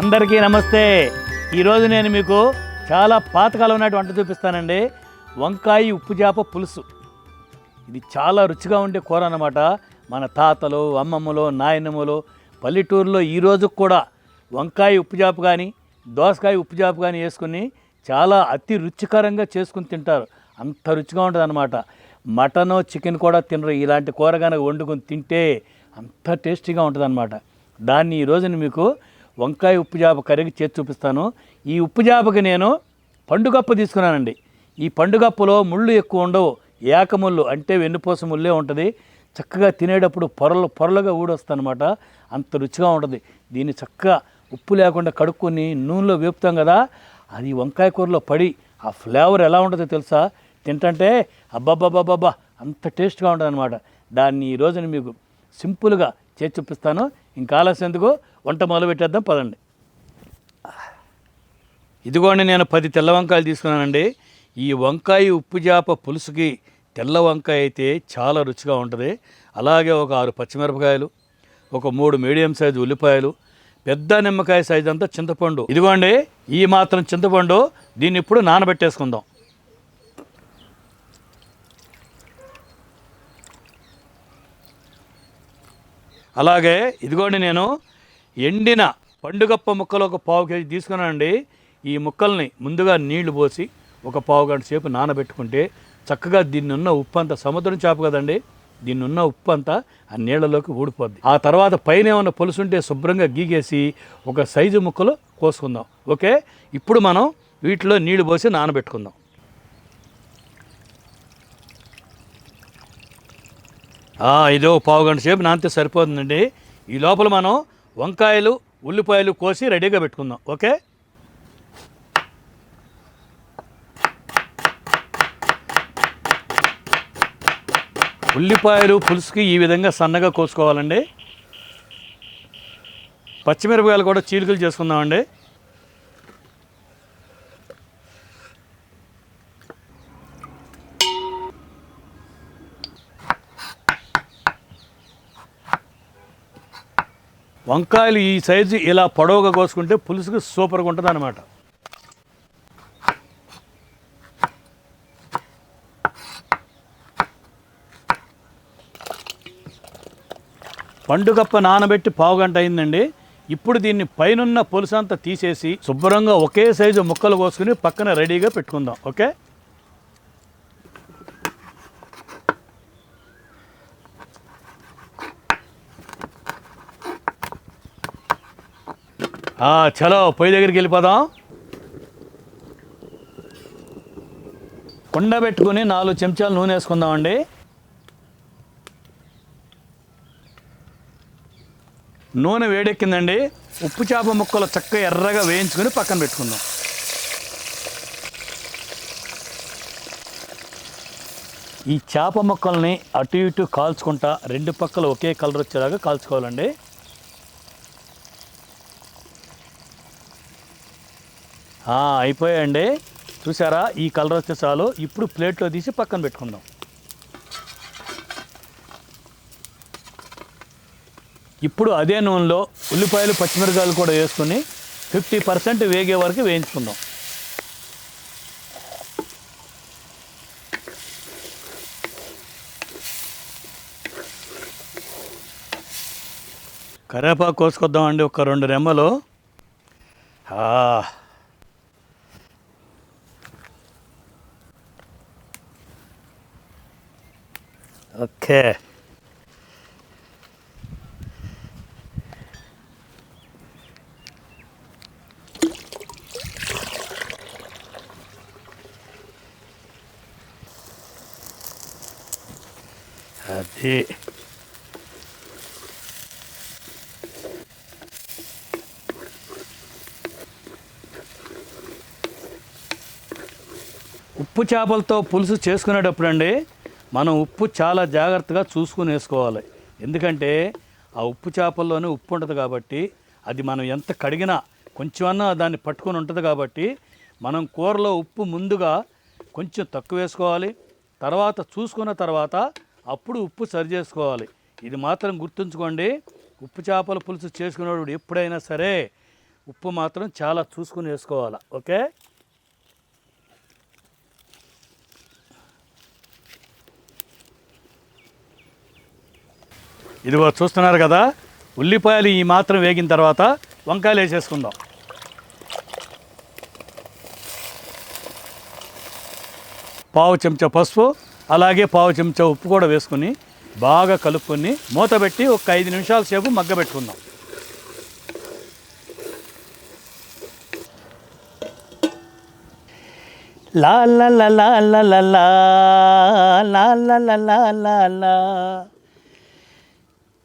అందరికీ నమస్తే. ఈరోజు నేను మీకు చాలా పాతకాలం నాటి వంట చూపిస్తానండి. వంకాయ ఉప్పు చేప పులుసు. ఇది చాలా రుచిగా ఉండే కూర అన్నమాట. మన తాతలు అమ్మమ్మలు నాయనమ్మలు పల్లెటూరులో ఈ రోజు కూడా వంకాయ ఉప్పు చేప కానీ దోసకాయ ఉప్పు చేప కానీ వేసుకుని చాలా అతి రుచికరంగా చేసుకుని తింటారు. అంత రుచిగా ఉంటుంది అనమాట మటను చికెన్ కూడా తినరు. ఇలాంటి కూర కనుక వండుకొని తింటే అంత టేస్టీగా ఉంటుంది అనమాట దాన్ని ఈ రోజున మీకు వంకాయ ఉప్పు జాబ కరిగి చేతి చూపిస్తాను. ఈ ఉప్పు జాబకి నేను పండుగప్పు తీసుకున్నానండి. ఈ పండుగప్పులో ముళ్ళు ఎక్కువ ఉండవు. ఏకముళ్ళు అంటే వెన్నుపూస ముళ్ళే ఉంటుంది. చక్కగా తినేటప్పుడు పొరలు పొరలుగా ఊడొస్తుందన్నమాట. అంత రుచిగా ఉంటుంది. దీన్ని చక్కగా ఉప్పు లేకుండా కడుక్కొని నూనెలో వేపుతాం కదా అది వంకాయ కూరలో పడి ఆ ఫ్లేవర్ ఎలా ఉంటుందో తెలుసా? తింటంటే అబ్బబ్బబ్బబ్బబ్బా అంత టేస్ట్గా ఉంటుంది అనమాట దాన్ని ఈ రోజున మీకు సింపుల్గా చేసి చూపిస్తాను. ఇంకా ఆలస్యం ఎందుకు? వంట మొదలు పెట్టేద్దాం పదండి. ఇదిగోండి నేను పది తెల్ల వంకాయలు తీసుకున్నానండి. ఈ వంకాయ ఉప్పు చేప పులుసుకి తెల్ల వంకాయ అయితే చాలా రుచిగా ఉంటుంది. అలాగే ఒక ఆరు పచ్చిమిరపకాయలు ఒక మూడు మీడియం సైజు ఉల్లిపాయలు పెద్ద నిమ్మకాయ సైజు అంతా చింతపండు. ఇదిగోండి ఈ మాత్రం చింతపండు దీన్ని ఇప్పుడు నానబెట్టేసుకుందాం. అలాగే ఇదిగోండి నేను ఎండిన పండుగప్ప ముక్కలు ఒక పావు కేజీ తీసుకున్నానండి. ఈ ముక్కల్ని ముందుగా నీళ్ళు పోసి ఒక పావు గంట సేపు నానబెట్టుకుంటే చక్కగా దీన్ని ఉన్న ఉప్పు అంతా సముద్రం చేప కదండి. దీన్ని ఉన్న ఉప్పు అంతా ఆ నీళ్ళలోకి ఊడిపోద్ది. ఆ తర్వాత పైన ఏమైనా పులుసుంటే శుభ్రంగా గీగేసి ఒక సైజు ముక్కలు కోసుకుందాం. ఓకే? ఇప్పుడు మనం వీటిలో నీళ్ళు పోసి నానబెట్టుకుందాం. ఇదో పావు గంట సేపు నానితే సరిపోతుందండి. ఈ లోపల మనం వంకాయలు ఉల్లిపాయలు కోసి రెడీగా పెట్టుకుందాం. ఓకే? ఉల్లిపాయలు పులుసుకి ఈ విధంగా సన్నగా కోసుకోవాలండి. పచ్చిమిరపకాయలు కూడా చీలికలు చేసుకుందామండి. వంకాయలు ఈ సైజు ఇలా పొడవుగా కోసుకుంటే పులుసుకు సూపర్గా ఉంటుంది అనమాట పండుగప్ప నానబెట్టి పావుగంట అయిందండి. ఇప్పుడు దీన్ని పైనున్న పులుసంతా తీసేసి శుభ్రంగా ఒకే సైజు ముక్కలు కోసుకుని పక్కన రెడీగా పెట్టుకుందాం. ఓకే? చలో పొయ్యి దగ్గరికి వెళ్ళిపోదాం. కుండ పెట్టుకుని నాలుగు చెంచాలు నూనె వేసుకుందామండి. నూనె వేడెక్కిందండి. ఉప్పు చేప ముక్కలు చక్కగా ఎర్రగా వేయించుకొని పక్కన పెట్టుకుందాం. ఈ చేప ముక్కల్ని అటు ఇటు కాల్చుకుంటా రెండు పక్కలు ఒకే కలర్ వచ్చేలాగా కాల్చుకోవాలండి. అయిపోయాయండి. చూసారా ఈ కలర్ వస్తే చాలు. ఇప్పుడు ప్లేట్లో తీసి పక్కన పెట్టుకుందాం. ఇప్పుడు అదే నూనెలో ఉల్లిపాయలు పచ్చిమిరకాయలు కూడా వేసుకుని ఫిఫ్టీ పర్సెంట్ వేగే వరకు వేయించుకుందాం. కరేపాకు కోసుకొద్దామండి ఒక రెండు రెమ్మలు. ఓకే. అది. ఉప్పు చేపలతో పులుసు చేసుకునేటప్పుడు అండి మనం ఉప్పు చాలా జాగ్రత్తగా చూసుకుని వేసుకోవాలి. ఎందుకంటే ఆ ఉప్పు చేపల్లోనే ఉప్పు ఉంటుంది కాబట్టి అది మనం ఎంత కడిగినా కొంచెమన్నా దాన్ని పట్టుకొని ఉంటుంది కాబట్టి మనం కూరలో ఉప్పు ముందుగా కొంచెం తక్కువ వేసుకోవాలి. తర్వాత చూసుకున్న తర్వాత అప్పుడు ఉప్పు సరి చేసుకోవాలి. ఇది మాత్రం గుర్తుంచుకోండి. ఉప్పు చేపల పులుసు చేసుకునేవాడు ఎప్పుడైనా సరే ఉప్పు మాత్రం చాలా చూసుకుని వేసుకోవాలి. ఓకే? ఇదిగో చూస్తున్నారు కదా ఉల్లిపాయలు ఈ మాత్రం వేగిన తర్వాత వంకాయలు వేసేసుకుందాం పావు చెంచా పసుపు అలాగే పావు చెంచా ఉప్పు కూడా వేసుకుని బాగా కలుపుకొని మూత పెట్టి ఒక ఐదు నిమిషాల సేపు మగ్గబెట్టుకుందాం లా లా లా లా లా లా లా లా లా లా లా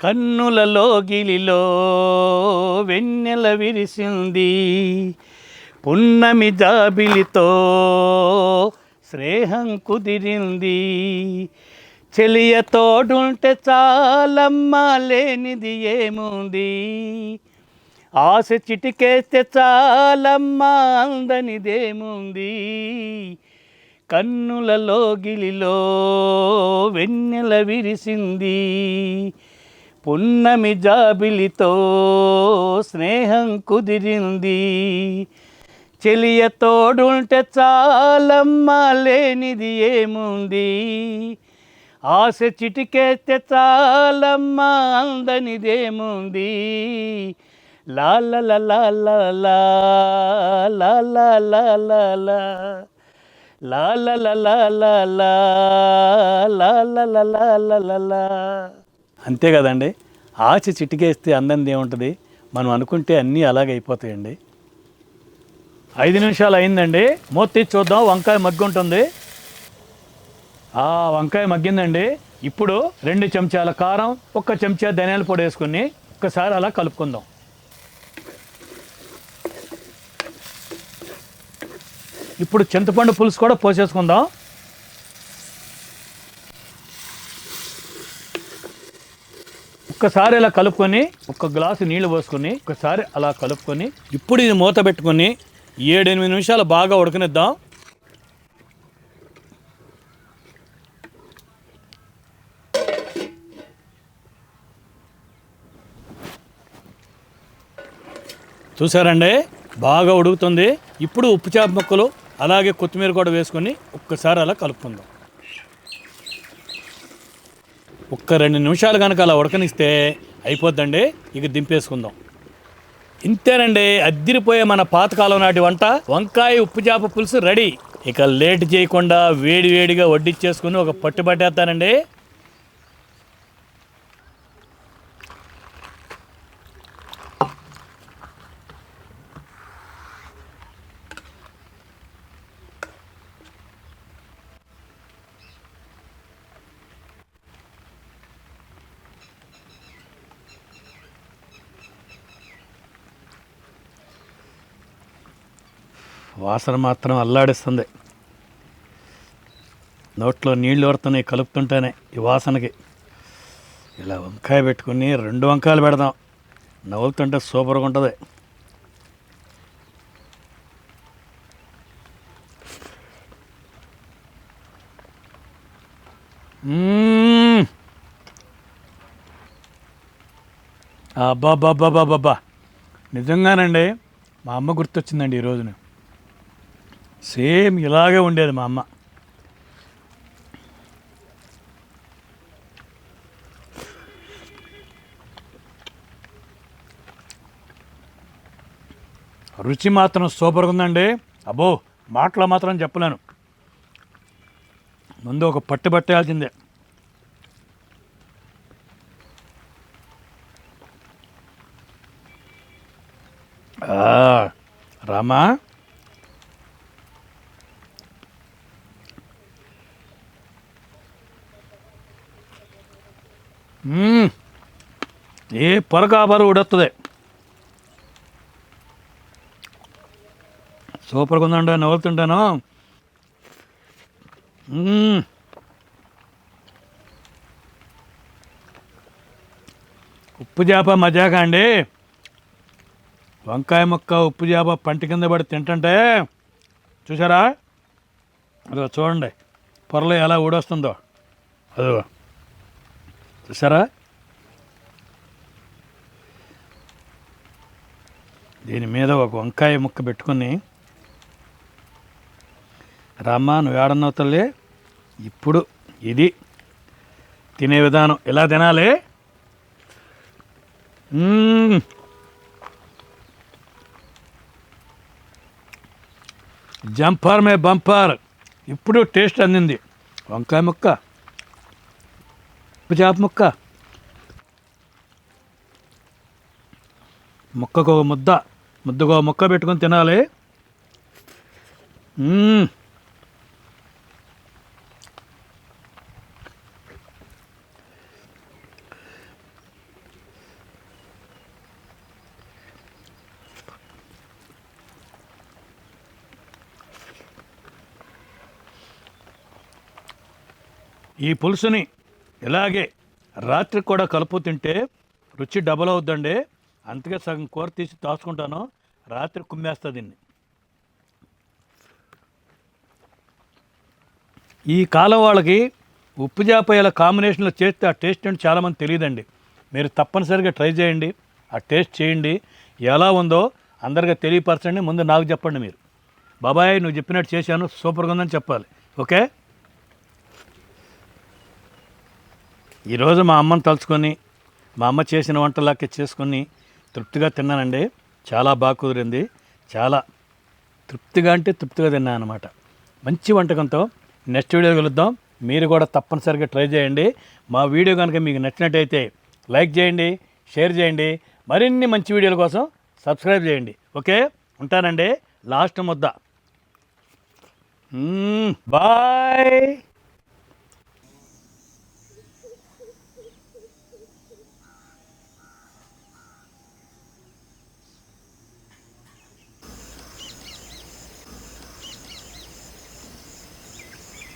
కన్నులలో గిలిలో వెన్నెల విరిసింది. పున్నమి జాబిలితో స్నేహం కుదిరింది. చెలియ తోడుంటే చాలమ్మ లేనిది ఏముంది? ఆశ చిటికేస్తే చాలమ్మ అందనిదేముంది? కన్నులలో గిలిలో వెన్నెల విరిసింది. పున్నమి జాబిలితో స్నేహం కుదిరింది చెలియ తోడుంటే చాలమ్మ లేనిది ఏముంది ఆశ చిటికేస్తే చాలమ్మ అందనిదేముంది లా లా లా అంతే కదండి. ఆశ చిటికేస్తే అందంది ఏముంటుంది? మనం అనుకుంటే అన్నీ అలాగైపోతాయండి అయిపోతాయండి. ఐదు నిమిషాలు అయిందండి. మూత చూద్దాం. వంకాయ మగ్గుంటుంది. ఆ వంకాయ మగ్గిందండి. ఇప్పుడు రెండు చెంచాల కారం ఒక్క చెంచా ధనియాల పొడి వేసుకుని ఒక్కసారి అలా కలుపుకుందాం. ఇప్పుడు చింతపండు పులుసు కూడా పోసేసుకుందాం. ఒక్కసారి ఇలా కలుపుకొని ఒక గ్లాసు నీళ్ళు పోసుకొని ఒకసారి అలా కలుపుకొని ఇప్పుడు ఇది మూత పెట్టుకొని ఏడెనిమిది నిమిషాలు బాగా ఉడకనిద్దాం. చూసారండి? బాగా ఉడుకుతుంది. ఇప్పుడు ఉప్పు చేప ముక్కలు అలాగే కొత్తిమీర కూడా వేసుకొని ఒక్కసారి అలా కలుపుకుందాం. ఒక్క రెండు నిమిషాలు కనుక అలా ఉడకనిస్తే అయిపోద్దండి. ఇక దింపేసుకుందాం. ఇంతేనండి అద్దిరిపోయే మన పాతకాలం నాటి వంట. వంకాయ ఉప్పు చేప పులుసు రెడీ. ఇక లేట్ చేయకుండా వేడి వేడిగా వడ్డిచ్చేసుకుని ఒక పట్టు పట్టేస్తానండి వాసన మాత్రం అల్లాడిస్తుంది. నోట్లో నీళ్ళు ఊరుతున్నాయి కలుపుతుంటేనే ఈ వాసనకి. ఇలా వంకాయ పెట్టుకుని రెండు వంకాయలు పెడదాం. నవ్వులుతుంటే సూపర్గా ఉంటుంది. మ్మ్. అబ్బాబ్బాబ్బాబ్బాబ్బా నిజంగానండి మా అమ్మ గుర్తొచ్చిందండి ఈ రోజున. సేమ్ ఇలాగే ఉండేది మా అమ్మ. రుచి మాత్రం సూపర్గా ఉందండి. అబ్బో మాటలో మాత్రం చెప్పలేను. ముందు ఒక పట్టు పట్టేయాల్సిందే. రామా? ఏ పొరకాబరు ఉడొస్తుంది సూపర్గా ఉందండి నవ్వుతుంటాను ఉప్పు చేప మజాక అండి? వంకాయ ముక్క ఉప్పు చేప పంట కింద పడి తింటుంటే చూసారా అదో చూడండి పొరలో ఎలా ఊడొస్తుందో. అదో చూసారా దీని మీద ఒక వంకాయ ముక్క పెట్టుకుని రామ్మ నువ్వు తల్లి? ఇప్పుడు ఇది తినే విధానం. ఎలా తినాలి? జంపర్ మే బంపర్. ఇప్పుడు టేస్ట్ అందింది. వంకాయ ముక్క. జాబ్ చేప ముక్క. ముక్కకు ఒక ముద్ద. ముద్దకు ఒక ముక్క పెట్టుకొని తినాలి. ఈ పులుసుని ఇలాగే రాత్రి కూడా కలుపు తింటే రుచి డబల్ అవుద్దండి. అందుకే సగం కూర తీసి దాచుకుంటాను. రాత్రి కుమ్మేస్తా దీన్ని. ఈ కాలం వాళ్ళకి ఉప్పు చేప కాంబినేషన్లో చేస్తే ఆ టేస్ట్ అంటే చాలామంది తెలియదండి. మీరు తప్పనిసరిగా ట్రై చేయండి. ఆ టేస్ట్ చేయండి. ఎలా ఉందో అందరికీ తెలియపరచండి. ముందు నాకు చెప్పండి మీరు. బాబాయ్ నువ్వు చెప్పినట్టు చేశాను. సూపర్గా ఉందని చెప్పాలి. ఓకే? ఈరోజు మా అమ్మని తలుచుకొని మా అమ్మ చేసిన వంటలాకే చేసుకొని తృప్తిగా తిన్నానండి. చాలా బాగా కుదిరింది. చాలా తృప్తిగా అంటే తృప్తిగా తిన్నాను అనమాట మంచి వంటకంతో నెక్స్ట్ వీడియో కలుద్దాం. మీరు కూడా తప్పనిసరిగా ట్రై చేయండి. మా వీడియో కనుక మీకు నచ్చినట్టయితే లైక్ చేయండి షేర్ చేయండి. మరిన్ని మంచి వీడియోల కోసం సబ్స్క్రైబ్ చేయండి. ఓకే? ఉంటానండి. లాస్ట్ ముద్ద. బాయ్!